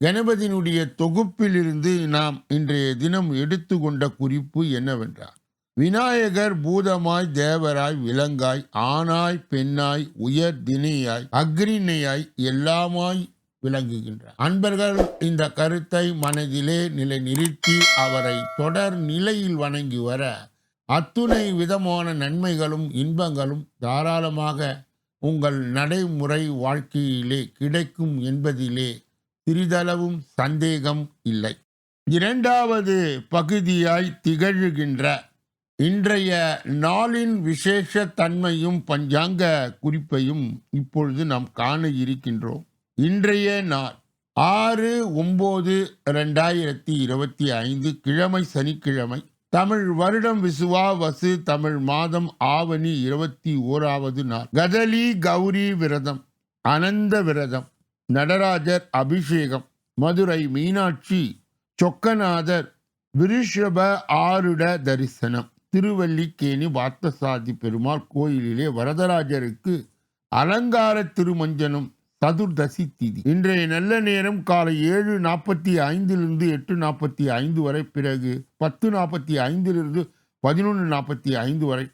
கணபதியினுடைய தொகுப்பிலிருந்து நாம் இன்றைய தினம் எடுத்துக்கொண்ட குறிப்பு என்னவென்றால் விநாயகர் பூதமாய் தேவராய் விலங்காய் ஆணாய் பெண்ணாய் உயர் தினையாய் அக்ரிணையாய் எல்லாமாய் விளங்குகின்றார். அன்பர்கள் இந்த கருத்தை மனதிலே நிலை நிறுத்தி அவரை தொடர் நிலையில் வணங்கி வர அத்துணை விதமான நன்மைகளும் இன்பங்களும் தாராளமாக உங்கள் நடைமுறை வாழ்க்கையிலே கிடைக்கும் என்பதிலே சிறிதளவும் சந்தேகம் இல்லை. இரண்டாவது பகுதியாய் திகழ்கின்ற இன்றைய நாளின் விசேஷ தன்மையும் பஞ்சாங்க குறிப்பையும் இப்பொழுது நாம் காண இருக்கின்றோம். இன்றைய நாள் ஆறு ஒன்பது ரெண்டாயிரத்தி இருபத்தி ஐந்து கிழமை சனிக்கிழமை தமிழ் வருடம் விசுவா வசு தமிழ் மாதம் ஆவணி இருபத்தி ஓராவது நாள். கதலி கௌரி விரதம் அனந்த விரதம் நடராஜர் அபிஷேகம் மதுரை மீனாட்சி சொக்கநாதர் விருஷப ஆருட தரிசனம் திருவல்லிக்கேணி பார்த்தசாதி பெருமாள் கோயிலிலே வரதராஜருக்கு அலங்கார திருமஞ்சனம் சதுர்தசி திதி. இன்றைய நல்ல நேரம் காலை ஏழு நாற்பத்தி ஐந்திலிருந்து எட்டு நாற்பத்தி ஐந்து வரை பிறகு பத்து நாற்பத்தி ஐந்திலிருந்து பதினொன்று நாற்பத்தி ஐந்து வரை.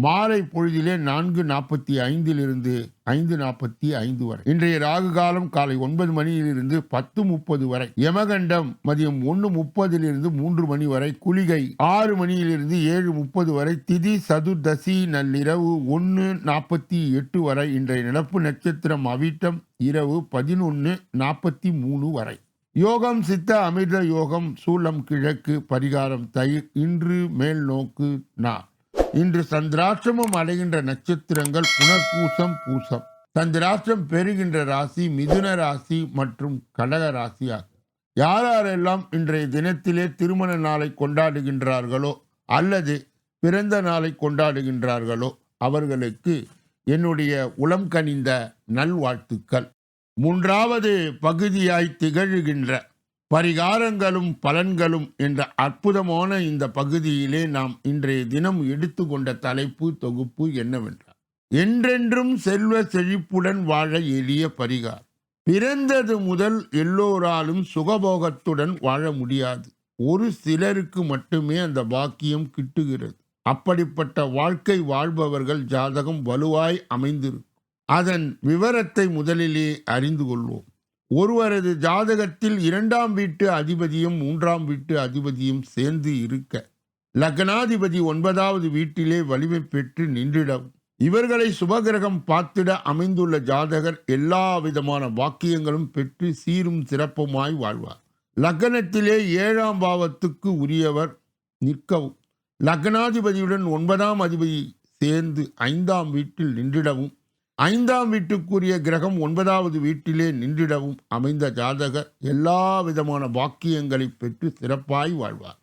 மாலை பொழுதிலே நான்கு நாற்பத்தி ஐந்திலிருந்து ஐந்து நாற்பத்தி ஐந்து வரை. இன்றைய ராகு காலம் காலை ஒன்பது மணியிலிருந்து பத்து முப்பது வரை. யமகண்டம் மதியம் ஒன்று முப்பதிலிருந்து மூன்று மணி வரை. குளிகை ஆறு மணியிலிருந்து ஏழு முப்பது வரை. திதி சதுர்தசி நள்ளிரவு ஒன்று நாற்பத்தி எட்டு வரை. இன்றைய நிலப்பு நட்சத்திரம் அவிட்டம் இரவு பதினொன்று நாற்பத்தி மூணு வரை. யோகம் சித்த அமிர்த யோகம் சூலம் கிழக்கு பரிகாரம் தயிர் இன்று மேல் நோக்கு நா. இன்று சந்திராஷ்டிரமம் அடைகின்ற நட்சத்திரங்கள் புனர்பூசம் பூசம். சந்திராஷ்டிரம் பெறுகின்ற ராசி மிதுன ராசி மற்றும் கடக ராசி ஆகும். யார் யாரெல்லாம் இன்றைய தினத்திலே திருமண நாளை கொண்டாடுகின்றார்களோ அல்லது பிறந்த நாளை கொண்டாடுகின்றார்களோ அவர்களுக்கு என்னுடைய உளம் கனிந்த நல்வாழ்த்துக்கள். மூன்றாவது பகுதியாய் திகழ்கின்ற பரிகாரங்களும் பலன்களும் என்ற அற்புதமான இந்த பகுதியிலே நாம் இன்றைய தினம் எடுத்துக்கொண்ட தலைப்பு தொகுப்பு என்னவென்றால் என்றென்றும் செல்வ செழிப்புடன் வாழ எளிய பரிகார் பிறந்தது முதல் எல்லோராலும் சுகபோகத்துடன் வாழ முடியாது. ஒரு சிலருக்கு மட்டுமே அந்த பாக்கியம் கிட்டுகிறது. அப்படிப்பட்ட வாழ்க்கை வாழ்பவர்கள் ஜாதகம் வலுவாய் அமைந்திருக்கும். அதன் விவரத்தை முதலிலே அறிந்து கொள்வோம். ஒருவரது ஜாதகத்தில் இரண்டாம் வீட்டு அதிபதியும் மூன்றாம் வீட்டு அதிபதியும் சேர்ந்து இருக்க லக்னாதிபதி ஒன்பதாவது வீட்டிலே வலிமை பெற்று நின்றிடவும் இவர்களை சுபகிரகம் பார்த்திட அமைந்துள்ள ஜாதகர் எல்லா விதமான வாக்கியங்களும் பெற்று சீரும் சிறப்புமாய் வாழ்வார். லக்னத்திலே ஏழாம் பாவத்துக்கு உரியவர் நிற்கவும் லக்னாதிபதியுடன் ஒன்பதாம் அதிபதி சேர்ந்து ஐந்தாம் வீட்டில் நின்றிடவும் ஐந்தாம் வீட்டுக்குரிய கிரகம் ஒன்பதாவது வீட்டிலே நின்றிடவும் அமைந்த ஜாதகர் எல்லா விதமான பாக்கியங்களை பெற்று சிறப்பாய் வாழ்வார்.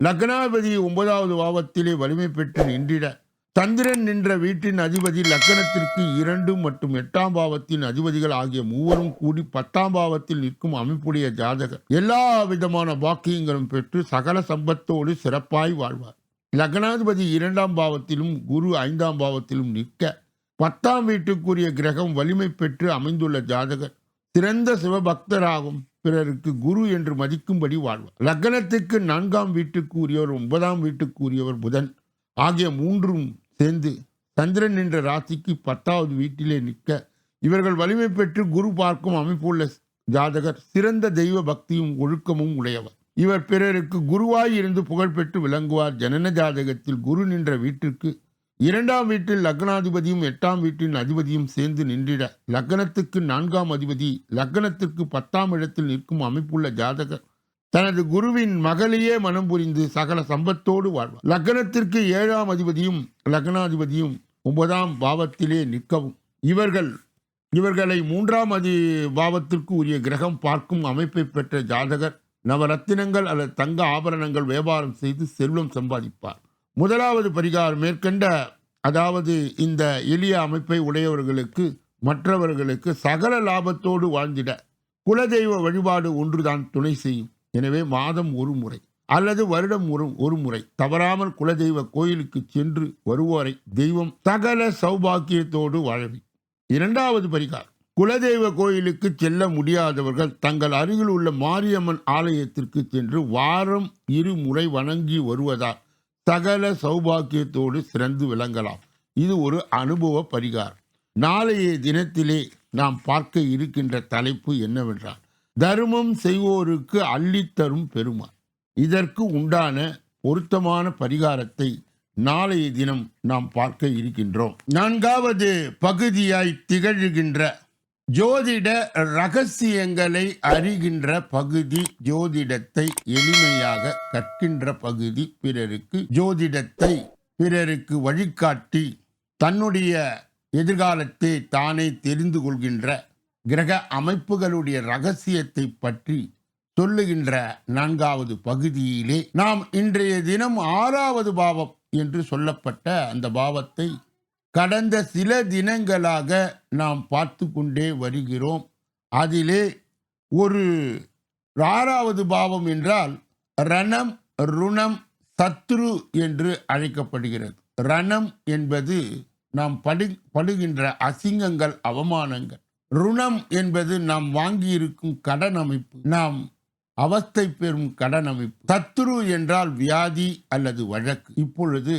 லக்னாதிபதி ஒன்பதாவது பாவத்திலே வலிமை பெற்று நின்றிட சந்திரன் நின்ற வீட்டின் அதிபதி லக்கணத்திற்கு இரண்டு மற்றும் எட்டாம் பாவத்தின் அதிபதிகள் ஆகிய மூவரும் கூடி பத்தாம் பாவத்தில் நிற்கும் அமைப்புடைய ஜாதகர் எல்லா விதமான பாக்கியங்களும் பெற்று சகல சம்பத்தோடு சிறப்பாய் வாழ்வார். லக்னாதிபதி இரண்டாம் பாவத்திலும் குரு ஐந்தாம் பாவத்திலும் நிற்க பத்தாம் வீட்டுக்குரிய கிரகம் வலிமை பெற்று அமைந்துள்ள ஜாதகர். சிறந்த சிவபக்தராகும் பிறருக்கு குரு என்று மதிக்கும்படி வாழ்வார். லக்னத்துக்கு நான்காம் வீட்டுக்கு உரியவர் ஒன்பதாம் வீட்டுக்கு உரியவர் புதன். ஆகிய மூன்றும் சேர்ந்து சந்திரன் என்ற ராசிக்கு பத்தாவது வீட்டிலே நிற்க இவர்கள் வலிமை பெற்று குரு பார்க்கும் அமைப்புள்ள ஜாதகர் சிறந்த தெய்வ பக்தியும் ஒழுக்கமும் உடையவர். இவர் பிறருக்கு குருவாய் இருந்து புகழ்பெற்று விளங்குவார். ஜனன ஜாதகத்தில் குரு நின்ற வீட்டிற்கு இரண்டாம் வீட்டில் லக்னாதிபதியும் எட்டாம் வீட்டின் அதிபதியும் சேர்ந்து நின்றிட லக்னத்துக்கு நான்காம் அதிபதி லக்னத்திற்கு பத்தாம் இடத்தில் நிற்கும் அமைப்புள்ள ஜாதகர் தனது குருவின் மகளையே மனம் புரிந்து சகல சம்பத்தோடு வாழ்வார். லக்னத்திற்கு ஏழாம் அதிபதியும் லக்னாதிபதியும் ஒன்பதாம் பாவத்திலே நிற்கவும். இவர்கள் இவர்களை மூன்றாம் அதி பாவத்திற்கு உரிய கிரகம் பார்க்கும் அமைப்பை பெற்ற ஜாதகர் நவரத்தினங்கள் அல்லது தங்க ஆபரணங்கள் வியாபாரம் செய்து செல்வம் சம்பாதிப்பார். முதலாவது பரிகாரம் மேற்கண்ட அதாவது இந்த எளிய அமைப்பை உடையவர்களுக்கு மற்றவர்களுக்கு சகல லாபத்தோடு வாழ்ந்திட குலதெய்வ வழிபாடு ஒன்றுதான் துணை செய்யும். எனவே மாதம் ஒரு முறை அல்லது வருடம் ஒரு ஒரு முறை தவறாமல் குலதெய்வ கோயிலுக்கு சென்று வருவோரை தெய்வம் சகல சௌபாக்கியத்தோடு வாழவி. இரண்டாவது பரிகாரம். குலதெய்வ கோயிலுக்கு செல்ல முடியாதவர்கள் தங்கள் அருகில் உள்ள மாரியம்மன் ஆலயத்திற்கு சென்று வாரம் இரு முறை வணங்கி வருவதால் சகல சௌபாக்கியத்தோடு சிறந்து விளங்கலாம். இது ஒரு அனுபவ பரிகாரம். நாளைய தினத்திலே நாம் பார்க்க இருக்கின்ற தலைப்பு என்னவென்றால் தர்மம் செய்வோருக்கு அள்ளித்தரும் பெருமாள் இதற்கு உண்டான பொருத்தமான பரிகாரத்தை நாளைய தினம் நாம் பார்க்க இருக்கின்றோம். நான்காவது பகுதியாய் திகழ்கின்ற ஜோதிட ரகசியங்களை அறிகின்ற பகுதி ஜோதிடத்தை எளிமையாக கற்கின்ற பகுதி பிறருக்கு ஜோதிடத்தை பிறருக்கு வழிகாட்டி தன்னுடைய எதிர்காலத்தை தானே தெரிந்து கொள்கின்ற கிரக அமைப்புகளுடைய ரகசியத்தை பற்றி சொல்லுகின்ற நான்காவது பகுதியிலே நாம் இன்றைய தினம் ஆறாவது பாவம் என்று சொல்லப்பட்ட அந்த பாவத்தை கடந்த சில தினங்களாக நாம் பார்த்து கொண்டே வருகிறோம். அதிலே ஒரு ஆறாவது பாவம் என்றால் ரணம் ருணம் சத்ரு என்று அழைக்கப்படுகிறது. ரணம் என்பது நாம் படு படுகின்ற அசிங்கங்கள் அவமானங்கள். ருணம் என்பது நாம் வாங்கியிருக்கும் கடன் அமைப்பு. நாம் அவஸ்தை பெறும் கடன் அமைப்பு. சத்துரு என்றால் வியாதி அல்லது வழக்கு. இப்பொழுது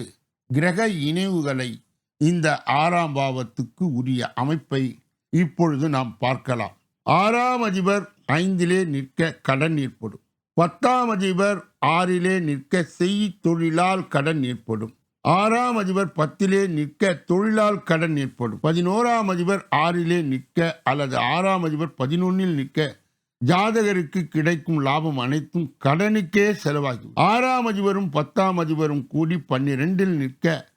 கிரக இணைவுகளை இந்த ஆறாம் பாவத்துக்கு உரிய அமைப்பை இப்பொழுது நாம் பார்க்கலாம். ஆறாம் அதிபர் ஐந்திலே நிற்க கடன் ஏற்படும். பத்தாம் அதிபர் ஆறிலே நிற்க செய் தொழிலால் கடன் ஏற்படும். ஆறாம் அதிபர் பத்திலே நிற்க தொழிலால் கடன் ஏற்படும். பதினோராம் அதிபர் ஆறிலே நிற்க அல்லது ஆறாம் அதிபர் பதினொன்னில் நிற்க ஜாதகருக்கு கிடைக்கும் லாபம் அனைத்தும் கடனுக்கே செலவாகும் ஆறாம் அதிபரும் பத்தாம் அதிபரும் கூடி பன்னிரெண்டில் நிற்க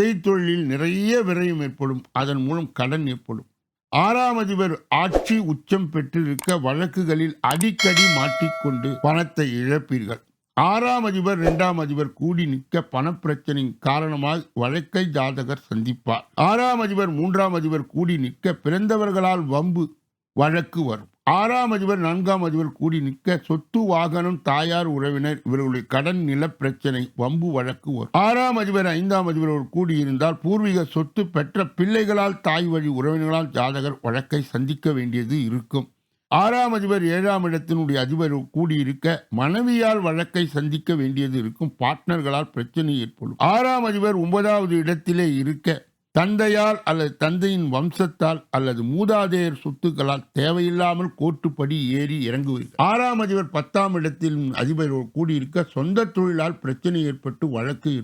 செய்தொழிலில் நிறைய விரயம் ஏற்படும். அதன் மூலம் கடன் ஏற்படும். ஆறாம் அதிபர் ஆட்சி உச்சம் பெற்றிருக்க வழக்குகளில் அடிக்கடி மாட்டிக்கொண்டு பணத்தை இழப்பீர்கள். ஆறாம் அதிபர் இரண்டாம் அதிபர் கூடி நிற்க பணப்பிரச்சனை காரணமாக வழக்கை ஜாதகர் சந்திப்பார். ஆறாம் அதிபர் மூன்றாம் அதிபர் கூடி நிற்க பிறந்தவர்களால் வம்பு வழக்கு வரும். ஆறாம் அதிபர் நான்காம் அதிபர் கூடி நிற்க சொத்து வாகனம் தாயார் உறவினர் இவர்களுடைய கடன் நில பிரச்சனை வம்பு வழக்கு வரும் ஆறாம் அதிபர் ஐந்தாம் அதிபர் கூடியிருந்தால் பூர்வீக சொத்து பெற்ற பிள்ளைகளால் தாய் வழி உறவினர்களால் ஜாதகர் வழக்கை சந்திக்க வேண்டியது இருக்கும். ஆறாம் அதிபர் ஏழாம் இடத்தினுடைய அதிபர் கூடியிருக்க மனைவியால் வழக்கை சந்திக்க வேண்டியது இருக்கும். பார்ட்னர்களால் பிரச்சனை ஏற்படும். ஆறாம் அதிபர் ஒன்பதாவது இடத்திலே இருக்க தந்தையால் அல்லது தந்தையின் வம்சத்தால் அல்லது மூதாதையர் சொத்துக்களால் தேவையில்லாமல் கோட்டுப்படி ஏறி இறங்குவீர்கள். ஆறாம் அதிபர் பத்தாம் இடத்தில் அதிபர் கூடியிருக்க சொந்த தொழிலால் பிரச்சனை ஏற்பட்டு வழக்கு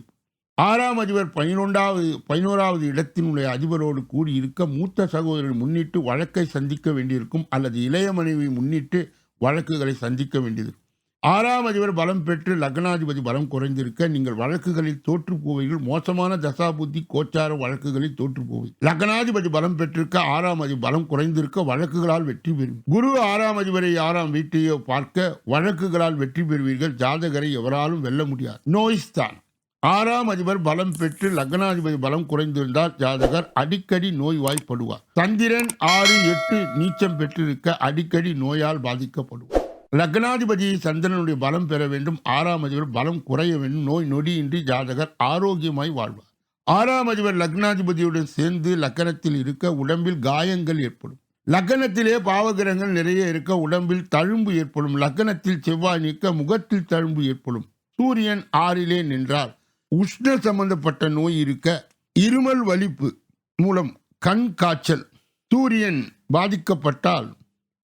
ஆறாம் அதிபர் பதினொன்றாவது பதினோராவது இடத்தினுடைய அதிபரோடு கூடியிருக்க மூத்த சகோதரர் முன்னிட்டு வழக்கை சந்திக்க வேண்டியிருக்கும் அல்லது இளைய மனைவி முன்னிட்டு வழக்குகளை சந்திக்க வேண்டியது ஆறாம் அதிபர் பலம் பெற்று லக்னாதிபதி பலம் குறைந்திருக்க நீங்கள் வழக்குகளில் தோற்று போவீர்கள் மோசமான தசாபுத்தி கோச்சார வழக்குகளில் தோற்று போவீர்கள் லக்னாதிபதி பலம் பெற்றிருக்க ஆறாம் அதிபர் பலம் குறைந்திருக்க வழக்குகளால் வெற்றி பெறும் குரு ஆறாம் அதிபரை ஆறாம் வீட்டையோ பார்க்க வழக்குகளால் வெற்றி பெறுவீர்கள். ஜாதகரை எவராலும் வெல்ல முடியாது. நோய்ஸ்தான் ஆறாம் அதிபர் பலம் பெற்று லக்னாதிபதி பலம் குறைந்திருந்தால் ஜாதகர் அடிக்கடி நோய்வாய்ப்படுவார். சந்திரன் ஆறு எட்டு நீச்சம் பெற்றிருக்க அடிக்கடி நோயால் பாதிக்கப்படுவார். லக்னாதிபதி சந்திரனுடைய பலம் பெற வேண்டும் ஆறாம் அதிபர் பலம் குறைய வேண்டும் நோய் நொடியின்றி ஜாதகர் ஆரோக்கியமாய் வாழ்வார். ஆறாம் அதிபர் லக்னாதிபதியுடன் சேர்ந்து லக்கணத்தில் இருக்க உடம்பில் காயங்கள் ஏற்படும். லக்கணத்திலே பாவகிரகங்கள் நிறைய இருக்க உடம்பில் தழும்பு ஏற்படும். லக்கணத்தில் செவ்வாய் நிற்க முகத்தில் தழும்பு ஏற்படும். சூரியன் ஆறிலே நின்றால் உஷ்ண சம்பந்தப்பட்ட நோய் இருக்க இருமல் வலிப்பு மூலம் கண் காய்ச்சல் சூரியன் பாதிக்கப்பட்டால்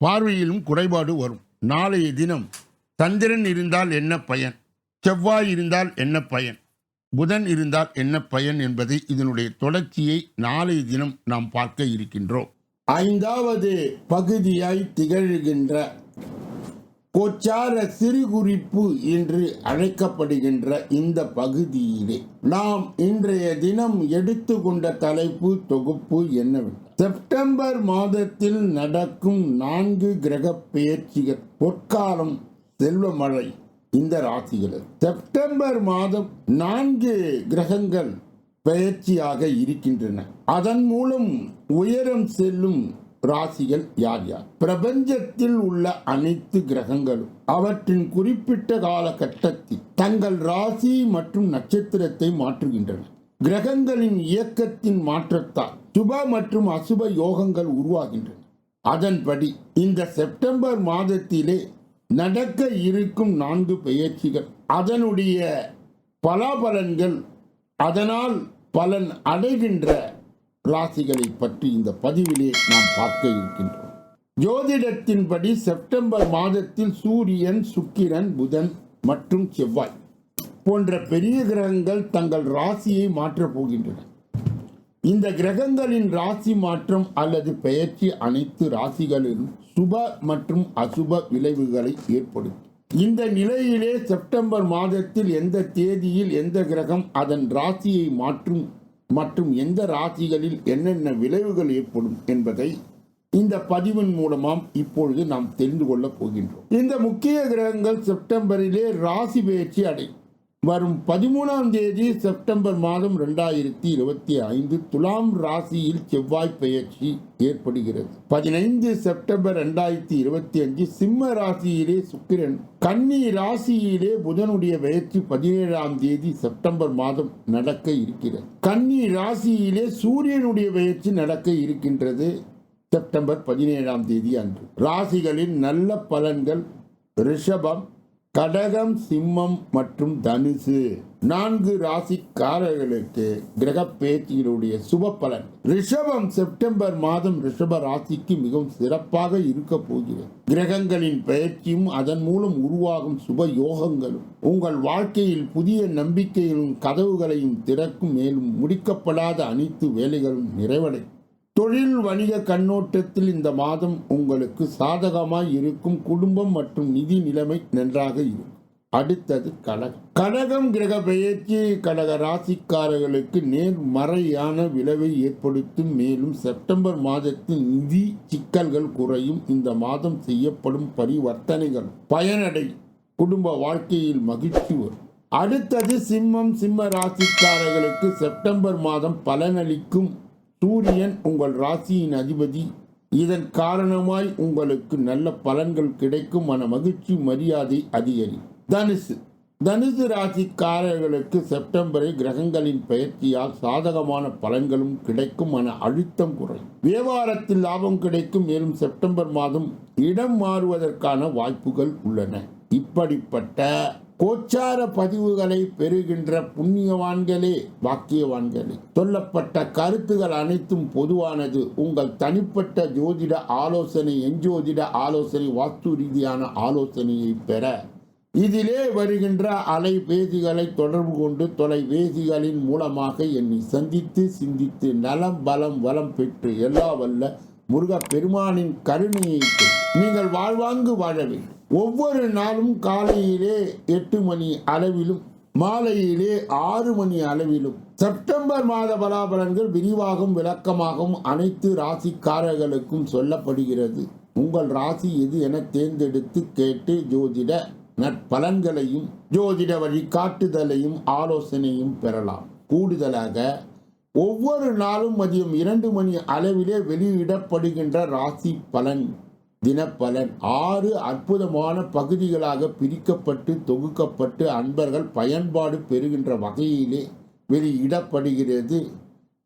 பார்வையிலும் குறைபாடு வரும். நாளைய தினம் சந்திரன் இருந்தால் என்ன பயன்? செவ்வாய் இருந்தால் என்ன பயன்? புதன் இருந்தால் என்ன பயன் என்பதை இதனுடைய தொடர்ச்சியை நாளைய தினம் நாம் பார்க்க இருக்கின்றோம். ஐந்தாவது பகுதியாய் திகழ்கின்ற கொச்சார சிறுகுறிப்பு என்று அழைக்கப்படுகின்ற இந்த பகுதியிலே நாம் இன்றைய தினம் எடுத்துக்கொண்ட தலைப்பு தொகுப்பு என்னவென்று செப்டம்பர் மாதத்தில் நடக்கும் நான்கு கிரக பெயர்ச்சிகள் பொற்காலம் செல்வமழை இந்த ராசிகள். செப்டம்பர் மாதம் நான்கு கிரகங்கள் பெயர்ச்சியாக இருக்கின்றன. அதன் மூலம் உயரம் செல்லும் ராசிகள் யார் யார்? பிரபஞ்சத்தில் உள்ள அனைத்து கிரகங்களும் அவற்றின் குறிப்பிட்ட காலகட்டத்தில் தங்கள் ராசி மற்றும் நட்சத்திரத்தை மாற்றுகின்றன. கிரகங்களின் இயக்கத்தின் மாற்றத்தால் சுப மற்றும் அசுப யோகங்கள் உருவாகின்றன. அதன்படி இந்த செப்டம்பர் மாதத்திலே நடக்க இருக்கும் நான்கு பெயர்ச்சிகள் அதனுடைய பலாபலன்கள் அதனால் பலன் அடைகின்ற ராசிகளை பற்றி இந்த பதிவிலே நாம் பார்க்க இருக்கின்றோம். ஜோதிடத்தின்படி செப்டம்பர் மாதத்தில் சூரியன் சுக்கிரன் புதன் மற்றும் செவ்வாய் போன்ற பெரிய கிரகங்கள் தங்கள் ராசியை மாற்றப் போகின்றன. இந்த கிரகங்களின் ராசி மாற்றம் அல்லது பெயர்ச்சி அனைத்து ராசிகளிலும் சுப மற்றும் அசுப விளைவுகளை ஏற்படுத்தும். இந்த நிலையிலே செப்டம்பர் மாதத்தில் எந்த தேதியில் எந்த கிரகம் அதன் ராசியை மாற்றும் மற்றும் எந்த ராசிகளில் என்னென்ன விளைவுகள் ஏற்படும் என்பதை இந்த பதிவின் மூலமாம் இப்பொழுது நாம் தெரிந்து கொள்ளப் போகின்றோம். இந்த முக்கிய கிரகங்கள் செப்டம்பரிலே ராசி பயிற்சி அடையும். வரும் பதிமூணாம் தேதி செப்டம்பர் மாதம் ரெண்டாயிரத்தி இருபத்தி ஐந்து துலாம் ராசியில் செவ்வாய் பெயர்ச்சி ஏற்படுகிறது. பதினைந்து செப்டம்பர் ரெண்டாயிரத்தி இருபத்தி அஞ்சு சிம்ம ராசியிலே சுக்கிரன் கன்னி ராசியிலே புதனுடைய பெயர்ச்சி பதினேழாம் தேதி செப்டம்பர் மாதம் நடக்க இருக்கிறது. கன்னி ராசியிலே சூரியனுடைய பெயர்ச்சி நடக்க இருக்கின்றது செப்டம்பர் பதினேழாம் தேதி அன்று. ராசிகளின் நல்ல பலன்கள் ரிஷபம் கடகம் சிம்மம் மற்றும் தனுசு நான்கு ராசிக்காரர்களுக்கு கிரக பேச்சிகளுடைய சுப பலன் ரிஷபம் செப்டம்பர் மாதம் ரிஷப ராசிக்கு மிகவும் சிறப்பாக இருக்க போகிறது. கிரகங்களின் பயிற்சியும் அதன் மூலம் உருவாகும் சுப யோகங்களும் உங்கள் வாழ்க்கையில் புதிய நம்பிக்கைகளும் கதவுகளையும் திறக்கும் மேலும் முடிக்கப்படாத அனைத்து வேலைகளும் நிறைவடையும். தொழில் வணிக கண்ணோட்டத்தில் இந்த மாதம் உங்களுக்கு சாதகமாய் இருக்கும் குடும்பம் மற்றும் நிதி நிலைமை நன்றாக இருக்கும். அடுத்தது கழகம் கடகம் கிரக பெயர்ச்சி கழக ராசிக்காரர்களுக்கு நேர்மறையான விளைவை ஏற்படுத்தும். மேலும் செப்டம்பர் மாதத்தில் நிதி சிக்கல்கள் குறையும். இந்த மாதம் செய்யப்படும் பரிவர்த்தனைகள் பயனடை. குடும்ப வாழ்க்கையில் மகிழ்ச்சி வரும். அடுத்தது சிம்மம். சிம்ம ராசிக்காரர்களுக்கு செப்டம்பர் மாதம் பலனளிக்கும். சூரியன் உங்கள் ராசியின் அதிபதி. இதன் காரணமாய் உங்களுக்கு நல்ல பலன்கள் கிடைக்கும் மன மகிழ்ச்சி மரியாதை அதிகரி. தனுசு. தனுசு ராசிக்காரர்களுக்கு செப்டம்பரில் கிரகங்களின் பெயர்ச்சியால் சாதகமான பலன்களும் கிடைக்கும் மன அழுத்தம் குறையும். வியாபாரத்தில் லாபம் கிடைக்கும் மேலும் செப்டம்பர் மாதம் இடம் மாறுவதற்கான வாய்ப்புகள் உள்ளன. இப்படிப்பட்ட கோச்சார பதிவுகளை பெறுகின்ற புண்ணியவான்களே பாக்கியவான்களே. சொல்லப்பட்ட கருத்துகள் அனைத்தும் பொதுவானது. உங்கள் தனிப்பட்ட ஜோதிட ஆலோசனை எஞ்சோதிட ஆலோசனை வாஸ்து ரீதியான ஆலோசனையை பெற. இதிலே வருகின்ற அலைபேசிகளை தொடர்பு கொண்டு தொலைபேசிகளின் மூலமாக என்னை சந்தித்து சிந்தித்து நலம் பலம் வளம் பெற்று எல்லா வல்ல முருகப் பெருமானின் கருணையை நீங்கள் வாழ்வாங்கு வாழ வேண்டும். ஒவ்வொரு நாளும் காலையிலே எட்டு மணி அளவிலும் மாலையிலே ஆறு மணி அளவிலும் செப்டம்பர் மாத பலாபலன்கள் விரிவாகவும் விளக்கமாகவும் அனைத்து ராசிக்காரர்களுக்கும் சொல்லப்படுகிறது. உங்கள் ராசி எது என தேர்ந்தெடுத்து கேட்டு ஜோதிட நற்பலன்களையும் ஜோதிட வழிகாட்டுதலையும் ஆலோசனையும் பெறலாம். கூடுதலாக ஒவ்வொரு நாளும் மதியம் இரண்டு மணி அளவிலே வெளியிடப்படுகின்ற ராசி பலன் தினப்பலன். ஆறு அற்புதமான பகுதிகளாக பிரிக்கப்பட்டு தொகுக்கப்பட்டு அன்பர்கள் பயன்பாடு பெறுகின்ற வகையிலே வெளியிடப்படுகிறது.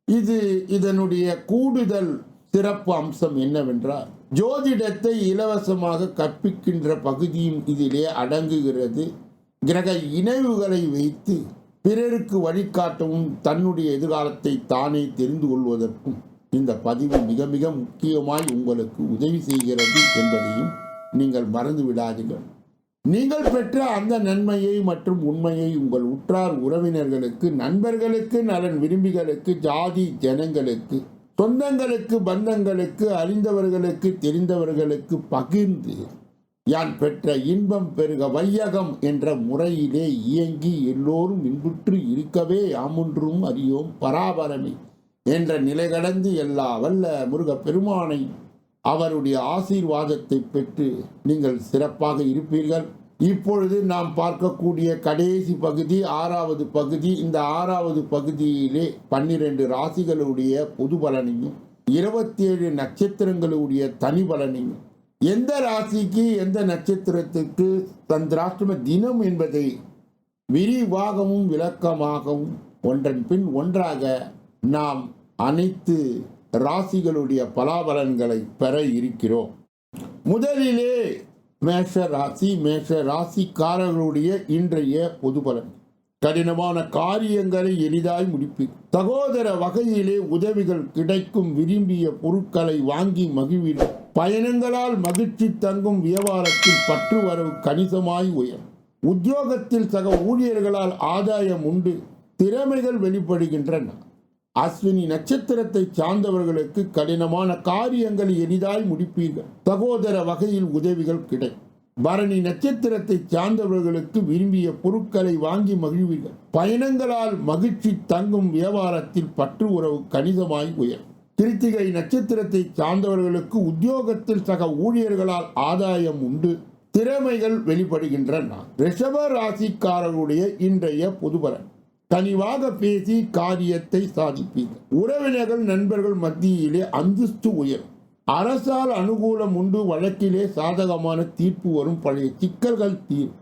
இது இதனுடைய கூடுதல் சிறப்பு அம்சம் என்னவென்றால் ஜோதிடத்தை இலவசமாக கற்பிக்கின்ற பகுதியும் இதிலே அடங்குகிறது. கிரக இணைவுகளை வைத்து பிறருக்கு வழிகாட்டவும் தன்னுடைய எதிர்காலத்தை தானே தெரிந்து கொள்வதற்கும் இந்த பதிவு மிக மிக முக்கியமாய் உங்களுக்கு உதவி செய்கிறது என்பதையும் நீங்கள் மறந்து விடாதீர்கள். நீங்கள் பெற்ற அந்த நன்மையை மற்றும் உண்மையை உங்கள் உற்றார் உறவினர்களுக்கு நண்பர்களுக்கு நலன் விரும்பிகளுக்கு ஜாதி ஜனங்களுக்கு சொந்தங்களுக்கு பந்தங்களுக்கு அறிந்தவர்களுக்கு தெரிந்தவர்களுக்கு பகிர்ந்து யான் பெற்ற இன்பம் பெருக வையகம் என்ற முறையிலே இயங்கி எல்லோரும் இன்புற்று இருக்கவே யாமொன்றும் அறியோம் பராபரமே என்ற நிலை கடந்து எல்லா வல்ல முருகப்பெருமானை அவருடைய ஆசீர்வாதத்தை பெற்று நீங்கள் சிறப்பாக இருப்பீர்கள். இப்பொழுது நாம் பார்க்கக்கூடிய கடைசி பகுதி ஆறாவது பகுதி. இந்த ஆறாவது பகுதியிலே பன்னிரண்டு ராசிகளுடைய பொது பலனையும் இருபத்தி ஏழு நட்சத்திரங்களுடைய தனி பலனையும் எந்த ராசிக்கு எந்த நட்சத்திரத்துக்கு சந்திராஷ்டம தினம் என்பதை விரிவாகவும் விளக்கமாகவும் ஒன்றன் பின் ஒன்றாக நாம் அனைத்து ராசிகளுடைய பலாபலன்களை பெற இருக்கிறோம். முதலிலே மேஷ ராசி மேஷ ராசிக்காரர்களுடைய இன்றைய பொது பலன். கடினமான காரியங்களை எளிதாய் முடிப்பு. சகோதர வகையிலே உதவிகள் கிடைக்கும் விரும்பிய பொருட்களை வாங்கி மகிழ்வீர்கள் பயணங்களால் மகிழ்ச்சி தங்கும் வியாபாரத்தில் பற்று வரவு கணிசமாய் உயரும். உத்தியோகத்தில் சக ஊழியர்களால் ஆதாயம் உண்டு திறமைகள் வெளிப்படுகின்றன. அஸ்வினி நட்சத்திரத்தை சார்ந்தவர்களுக்கு கடினமான காரியங்களை எளிதாய் முடிப்பீர்கள். சகோதர வகையில் உதவிகள் கிடைக்கும். பரணி நட்சத்திரத்தை சார்ந்தவர்களுக்கு விரும்பிய பொருட்களை வாங்கி மகிழ்வீர்கள். பயணங்களால் மகிழ்ச்சி தங்கும் வியாபாரத்தில் பற்று உறவு கணிதமாய் உயரும். கிருத்திகை நட்சத்திரத்தை சார்ந்தவர்களுக்கு உத்தியோகத்தில் சக ஊழியர்களால் ஆதாயம் உண்டு. திறமைகள் வெளிப்படுகின்றன. ரிஷப ராசிக்காரருடைய இன்றைய புதுபரன் கனிவாக பேசி காரியத்தை சாதிப்பீர்கள் உறவினர்கள் நண்பர்கள் மத்தியிலே அந்தஸ்து உயரும். அரசால் அனுகூலம் உண்டு. வழக்கிலே சாதகமான தீர்ப்பு வரும். பழைய சிக்கல்கள் தீரும்.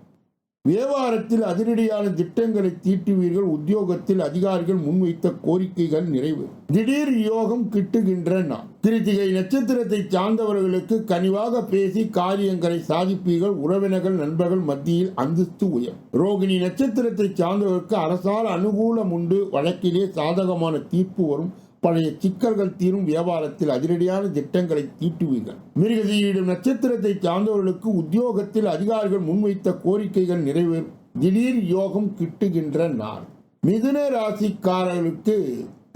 வியாபாரத்தில் அதிரடியான திட்டங்களை தீட்டுவீர்கள். உத்தியோகத்தில் அதிகாரிகள் முன்வைத்த கோரிக்கைகள் நிறைவு. திடீர் யோகம் கிட்டுகின்ற நாள் கிருத்திகை நட்சத்திரத்தை சார்ந்தவர்களுக்கு கனிவாக பேசி காரியங்களை சாதிப்பீர்கள். உறவினர்கள் நண்பர்கள் மத்தியில் அந்தஸ்து உயர் ரோகிணி நட்சத்திரத்தை சார்ந்தவர்களுக்கு அரசால் அனுகூலம் உண்டு. வழக்கிலே சாதகமான தீர்ப்பு வரும். பழைய சிக்கல்கள் தீரும் வியாபாரத்தில் அதிரடியான திட்டங்களை தீட்டுவீர்கள். மிருகசீரிடும் நட்சத்திரத்தை சார்ந்தவர்களுக்கு உத்தியோகத்தில் அதிகாரிகள் முன்வைத்த கோரிக்கைகள் நிறைவேறும். திடீர் யோகம் கிட்டுகின்ற நாள். மிதுன ராசிக்காரர்களுக்கு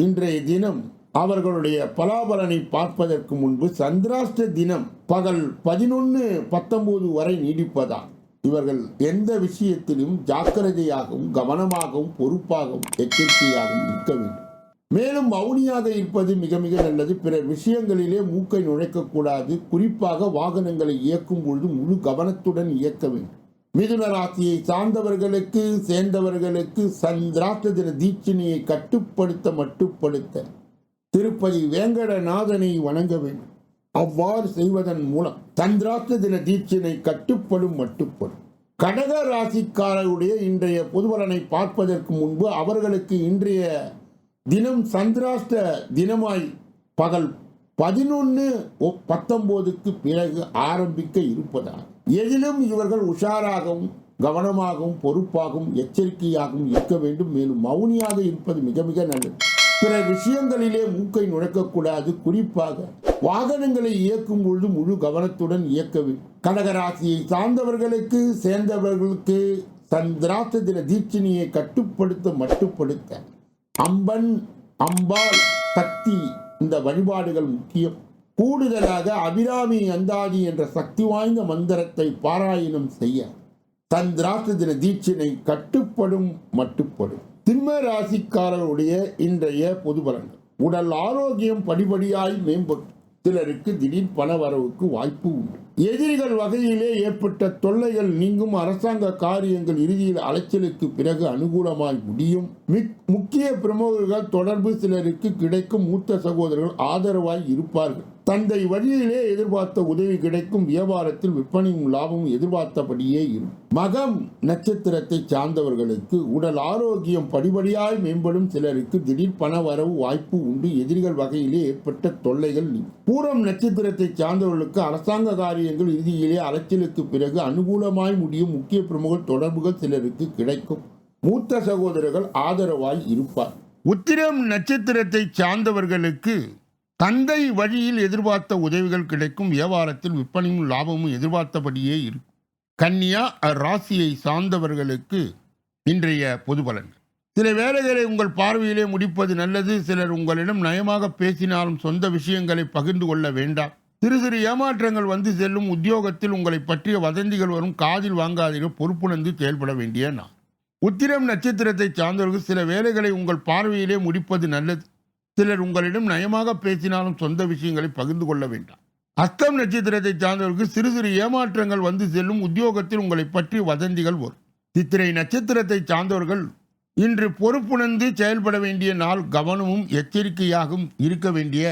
இன்றைய தினம் அவர்களுடைய பலாபலனை பார்ப்பதற்கு முன்பு சந்திராஷ்ட தினம் பகல் பதினொன்று பத்தொன்பது வரை நீடிப்பதால் இவர்கள் எந்த விஷயத்திலும் ஜாக்கிரதையாகவும் கவனமாகவும் பொறுப்பாகவும் எச்சரிக்கையாகவும் இருக்க வேண்டும். மேலும் மௌனியாக இருப்பது மிக மிக நல்லது. பிறர் விஷயங்களிலே மூக்கை நுழைக்கக்கூடாது. குறிப்பாக வாகனங்களை இயக்கும் பொழுது முழு கவனத்துடன் இயக்க வேண்டும். மிதுன ராசியை சார்ந்தவர்களுக்கு சேர்ந்தவர்களுக்கு சந்திராத்த தின தீட்சினியை கட்டுப்படுத்த மட்டுப்படுத்த திருப்பதி வேங்கடநாதனை வணங்க வேண்டும். அவ்வாறு செய்வதன் மூலம் சந்திராத்த தின தீட்சினை கட்டுப்படும் மட்டுப்படும். கடக ராசிக்காரருடைய இன்றைய பொதுபலனை பார்ப்பதற்கு முன்பு அவர்களுக்கு இன்றைய தினம் சந்திராஷ்ட தினமாய் பகல் பதினொன்று பத்தொம்போதுக்கு பிறகு ஆரம்பிக்க இருப்பதால் எதிலும் இவர்கள் உஷாராகவும் கவனமாகவும் பொறுப்பாகவும் எச்சரிக்கையாகவும் இருக்க வேண்டும். மேலும் மௌனியாக இருப்பது மிக மிக நல்லது. பிற விஷயங்களிலே மூக்கை நுழைக்கக்கூடாது. குறிப்பாக வாகனங்களை இயக்கும் பொழுது முழு கவனத்துடன் இயக்க வேண்டும் கடகராசியை சார்ந்தவர்களுக்கு சேர்ந்தவர்களுக்கு சந்திராஷ்ட தின தீட்சணியை கட்டுப்படுத்த மட்டுப்படுத்த அம்பன் அம்பாள் சக்தி இந்த வழிபாடுகள் முக்கியம். கூடுதலாக அபிராமி அந்தாதி என்ற சக்தி வாய்ந்த மந்திரத்தை பாராயணம் செய்ய. தன் தின தீட்சினை கட்டுப்படும் மட்டுப்படும். சிம்ம ராசிக்காரருடைய இன்றைய பொது பலன்கள். உடல் ஆரோக்கியம் படிப்படியாய் மேம்படும். சிலருக்கு திடீர் பண வரவுக்கு வாய்ப்பு உண்டு. எதிரிகள் வகையிலே ஏற்பட்ட தொல்லைகள் நீங்கும் அரசாங்க காரியங்கள் இறுதியில் அலைச்சலுக்கு பிறகு அனுகூலமாய் முடியும். மிக்- முக்கிய பிரமுகர்கள் தொடர்பு சிலருக்கு கிடைக்கும் மூத்த சகோதரர்கள் ஆதரவாய் இருப்பார்கள். தந்தை வழியிலே எதிர்பார்த்த உதவி கிடைக்கும் வியாபாரத்தில் விற்பனையும் லாபமும் எதிர்பார்த்தபடியே இருக்கும் மகம் நட்சத்திரத்தை சார்ந்தவர்களுக்கு உடல் ஆரோக்கியம் படிப்படியாய் மேம்படும். சிலருக்கு திடீர் பண வரவு வாய்ப்பு உண்டு. எதிரிகள் வகையிலே ஏற்பட்ட தொல்லைகள் பூரம் நட்சத்திரத்தை சார்ந்தவர்களுக்கு அரசாங்க காரியங்கள் இறுதியிலே அலைச்சலுக்கு பிறகு அனுகூலமாய் முடியும் முக்கிய பிரமுகர் தொடர்புகள் சிலருக்கு கிடைக்கும். மூத்த சகோதரர்கள் ஆதரவாய் இருப்பார். உத்திரம் நட்சத்திரத்தை சார்ந்தவர்களுக்கு தந்தை வழியில் எதிர்பார்த்த உதவிகள் கிடைக்கும் வியாபாரத்தில் விற்பனையும் லாபமும் எதிர்பார்த்தபடியே இருக்கும். கன்னியா ராசியை சார்ந்தவர்களுக்கு இன்றைய பொது பலன்கள். சில வேலைகளை உங்கள் பார்வையிலே முடிப்பது நல்லது. சிலர் உங்களிடம் நயமாக பேசினாலும் சொந்த விஷயங்களை பகிர்ந்து கொள்ள வேண்டாம். சிறு சிறு ஏமாற்றங்கள் வந்து செல்லும். உத்தியோகத்தில் உங்களை பற்றிய வதந்திகள் வரும். காதில் வாங்காதீர்கள். பொறுப்புணர்ந்து செயல்பட வேண்டிய நான் உத்திரம் நட்சத்திரத்தை சார்ந்தவர்கள் சில வேலைகளை உங்கள் பார்வையிலே முடிப்பது நல்லது. சிலர் உங்களிடம் நயமாக பேசினாலும் சொந்த விஷயங்களை பகிர்ந்து கொள்ள வேண்டாம். அஸ்தம் நட்சத்திரத்தை சார்ந்தவர்களுக்கு சிறு சிறு ஏமாற்றங்கள் வந்து செல்லும் உத்தியோகத்தில் உங்களை பற்றி வதந்திகள் வரும். சித்திரை நட்சத்திரத்தை சார்ந்தவர்கள் இன்று பொறுப்புணர்ந்து செயல்பட வேண்டிய நாள் கவனமும் எச்சரிக்கையாகவும் இருக்க வேண்டிய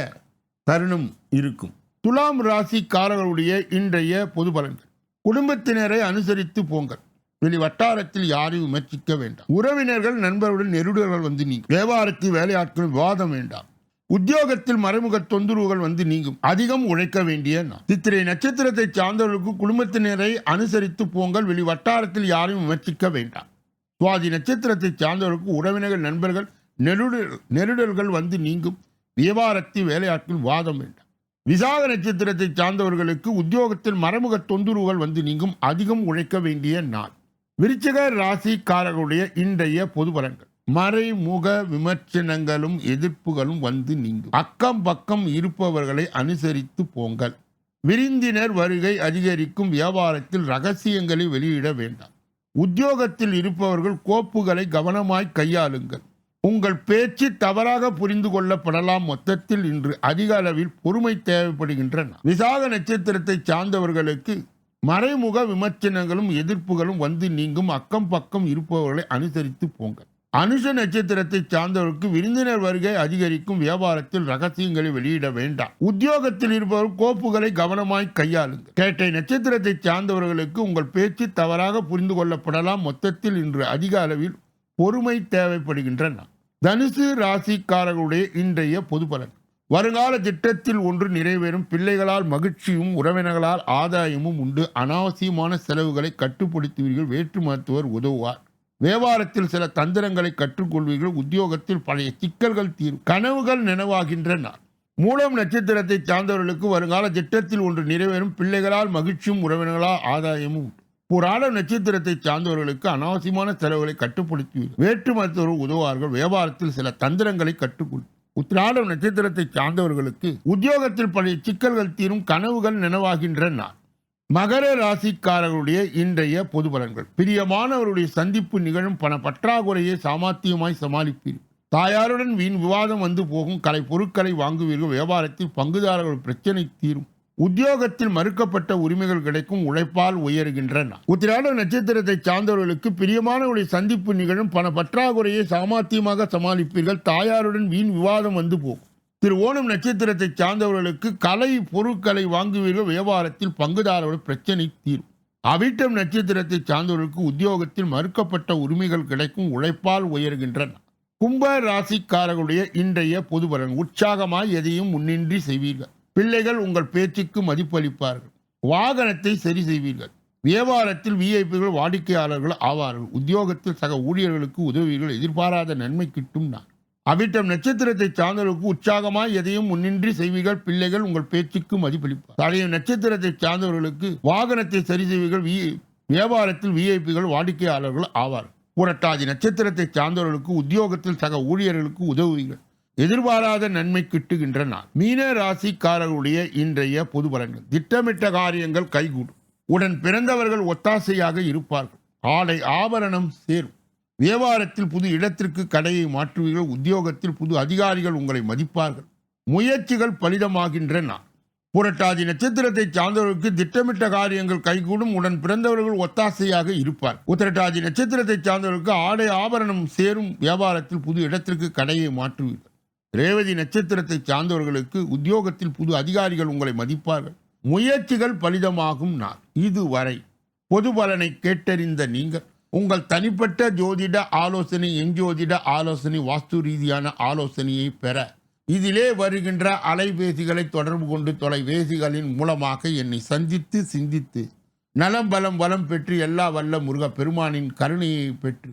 தருணம் இருக்கும். துலாம் ராசிக்காரர்களுடைய இன்றைய பொது பலன்கள். குடும்பத்தினரை அனுசரித்து போங்கள். வெளி வட்டாரத்தில் யாரையும் விமர்சிக்க வேண்டாம். உறவினர்கள் நண்பர்களுடன் நெருடர்கள் வந்து நீங்கும். வியாபாரத்தில் வேலையாட்கள் விவாதம் வேண்டாம். உத்தியோகத்தில் மறைமுக தொந்தரவுகள் வந்து நீங்கும். அதிகம் உழைக்க வேண்டிய நாள். சித்திரை நட்சத்திரத்தை சார்ந்தவர்களுக்கு குடும்பத்தினரை அனுசரித்து போங்கள். வெளி வட்டாரத்தில் யாரையும் விமர்சிக்க வேண்டாம். சுவாதி நட்சத்திரத்தை சார்ந்தவர்களுக்கு உறவினர்கள் நண்பர்கள் நெருடல் நெருடல்கள் வந்து நீங்கும். வியாபாரத்தில் வேலையாட்கள் வாதம் வேண்டாம். விசாக நட்சத்திரத்தை சார்ந்தவர்களுக்கு உத்தியோகத்தில் மறைமுக தொந்தரவுகள் வந்து நீங்கும். அதிகம் உழைக்க வேண்டிய நாள். விருச்சிக ராசிக்காரர்களுடைய இன்றைய பொது பலன்கள். மறைமுக விமர்சனங்களும் எதிர்ப்புகளும் வந்து நீங்கும். அக்கம் பக்கம் இருப்பவர்களை அனுசரித்து போங்கள். விருந்தினர் வருகை அதிகரிக்கும் வியாபாரத்தில் ரகசியங்களை வெளியிட வேண்டாம். உத்தியோகத்தில் இருப்பவர்கள் கோப்புகளை கவனமாய் கையாளுங்கள். உங்கள் பேச்சு தவறாக புரிந்து கொள்ளப்படலாம். மொத்தத்தில் இன்று அதிக அளவில் பொறுமை தேவைப்படுகின்றன. விசாக நட்சத்திரத்தை சார்ந்தவர்களுக்கு மறைமுக விமர்சனங்களும் எதிர்ப்புகளும் வந்து நீங்கும். அக்கம் பக்கம் இருப்பவர்களை அனுசரித்து போங்க. அனுஷ நட்சத்திரத்தை சார்ந்தவருக்கு விருந்தினர் வருகை அதிகரிக்கும். வியாபாரத்தில் ரகசியங்களை வெளியிட வேண்டாம். உத்தியோகத்தில் இருப்பவர் கோப்புகளை கவனமாய் கையாளுங்கள். கேட்டை நட்சத்திரத்தை சார்ந்தவர்களுக்கு உங்கள் பேச்சு தவறாக புரிந்து கொள்ளப்படலாம். மொத்தத்தில் இன்று அதிக அளவில் பொறுமை தேவைப்படுகின்றன. தனுசு ராசிக்காரர்களுடைய இன்றைய பொது பலன் வருங்கால திட்டத்தில் ஒன்று நிறைவேறும். பிள்ளைகளால் மகிழ்ச்சியும் உறவினர்களால் ஆதாயமும் உண்டு. அனாவசியமான செலவுகளை கட்டுப்படுத்துவீர்கள். வேற்று மருத்துவர் உதவுவார். வியாபாரத்தில் சில தந்திரங்களை கற்றுக்கொள்வீர்கள். உத்தியோகத்தில் பழைய சிக்கல்கள் தீரும். கனவுகள் நினைவாகின்றன. மூலம் நட்சத்திரத்தை சார்ந்தவர்களுக்கு வருங்கால திட்டத்தில் ஒன்று நிறைவேறும். பிள்ளைகளால் மகிழ்ச்சியும் உறவினர்களால் ஆதாயமும் உண்டு. புராண நட்சத்திரத்தை சார்ந்தவர்களுக்கு அனாவசியமான செலவுகளை கட்டுப்படுத்தி வேற்று மருத்துவர்கள் உதவார்கள் வியாபாரத்தில் சில தந்திரங்களை கற்றுக்கொள். உத்திராடம் நட்சத்திரத்தை சார்ந்தவர்களுக்கு உத்தியோகத்தில் பழைய சிக்கல்கள் தீரும் கனவுகள் நினைவாகின்றன மகர ராசிக்காரர்களுடைய இன்றைய பொது பலன்கள். பிரியமானவருடைய சந்திப்பு நிகழும் பண பற்றாக்குறையை சாமர்த்தியமாய் சமாளிப்பீர்கள் தாயாருடன் வீண் விவாதம் வந்து போகும் கலை பொருட்களை வாங்குவீர்கள். வியாபாரத்தில் பங்குதாரர்கள் பிரச்சனை தீரும். உத்தியோகத்தில் மறுக்கப்பட்ட உரிமைகள் கிடைக்கும் உழைப்பால் உயர்கின்றன. உத்திராட நட்சத்திரத்தை சார்ந்தவர்களுக்கு பிரியமானவர்களை சந்திப்பு நிகழும். பண பற்றாக்குறையை சாமர்த்தியமாக சமாளிப்பீர்கள். தாயாருடன் வீண் விவாதம் வந்து போகும். திரு ஓணம் நட்சத்திரத்தை சார்ந்தவர்களுக்கு கலை பொருட்களை வாங்குவீர்கள். வியாபாரத்தில் பங்குதாரர்கள் பிரச்சனை தீரும். அவிட்டம் நட்சத்திரத்தை சார்ந்தவர்களுக்கு உத்தியோகத்தில் மறுக்கப்பட்ட உரிமைகள் கிடைக்கும் உழைப்பால் உயர்கின்றன. கும்ப ராசிக்காரர்களுடைய இன்றைய பொது பலன் உற்சாகமாய் எதையும் முன்னின்றி செய்வீர்கள். பிள்ளைகள் உங்கள் பேச்சுக்கு மதிப்பளிப்பார்கள். வாகனத்தை சரி செய்வீர்கள். வியாபாரத்தில் விஐபிகள் வாடிக்கையாளர்கள் ஆவார்கள். உத்தியோகத்தில் சக ஊழியர்களுக்கு உதவிகள் எதிர்பாராத நன்மை கிட்டும் நான் அவிட்டம் நட்சத்திரத்தை சார்ந்தவர்களுக்கு உற்சாகமாய் எதையும் முன்னின்றி செய்வீர்கள். பிள்ளைகள் உங்கள் பேச்சுக்கு மதிப்பளிப்பார். தலைய நட்சத்திரத்தை சார்ந்தவர்களுக்கு வாகனத்தை சரி செய்வீர்கள். வி- வியாபாரத்தில் விஐபிகள் வாடிக்கையாளர்கள் ஆவார்கள். புரட்டாதி நட்சத்திரத்தை சார்ந்தவர்களுக்கு உத்தியோகத்தில் சக ஊழியர்களுக்கு உதவுவீர்கள். எதிர்பாராத நன்மை கிட்டுகின்ற நாள். மீன ராசிக்காரர்களுடைய இன்றைய பொது பலன்கள். திட்டமிட்ட காரியங்கள் கைகூடும். உடன் பிறந்தவர்கள் ஒத்தாசையாக இருப்பார்கள். ஆடை ஆபரணம் சேரும். வியாபாரத்தில் புது இடத்திற்கு கடையை மாற்றுவீர்கள். உத்தியோகத்தில் புது அதிகாரிகள் உங்களை மதிப்பார்கள். முயற்சிகள் பலிதமாகின்றன புரட்டாதி நட்சத்திரத்தை சார்ந்தவர்களுக்கு திட்டமிட்ட காரியங்கள் கைகூடும். உடன் பிறந்தவர்கள் ஒத்தாசையாக இருப்பார் உத்திரட்டாதி நட்சத்திரத்தை சார்ந்தவர்களுக்கு ஆடை ஆபரணம் சேரும். வியாபாரத்தில் புது இடத்திற்கு கடையை மாற்றுவீர்கள். ரேவதி நட்சத்திரத்தை சார்ந்தவர்களுக்கு உத்தியோகத்தில் புது அதிகாரிகள் உங்களை மதிப்பார்கள். முயற்சிகள் பலிதமாகும் நான் இதுவரை பொது பலனை கேட்டறிந்த நீங்கள் உங்கள் தனிப்பட்ட ஜோதிட ஆலோசனை எஞ்சோதிட ஆலோசனை வாஸ்து ரீதியான ஆலோசனையை பெற இதிலே வருகின்ற அலைபேசிகளை தொடர்பு கொண்டு தொலைபேசிகளின் மூலமாக என்னை சந்தித்து சிந்தித்து நலம் பலம் வளம் பெற்று எல்லா வல்ல முருக பெருமானின் கருணையை பெற்று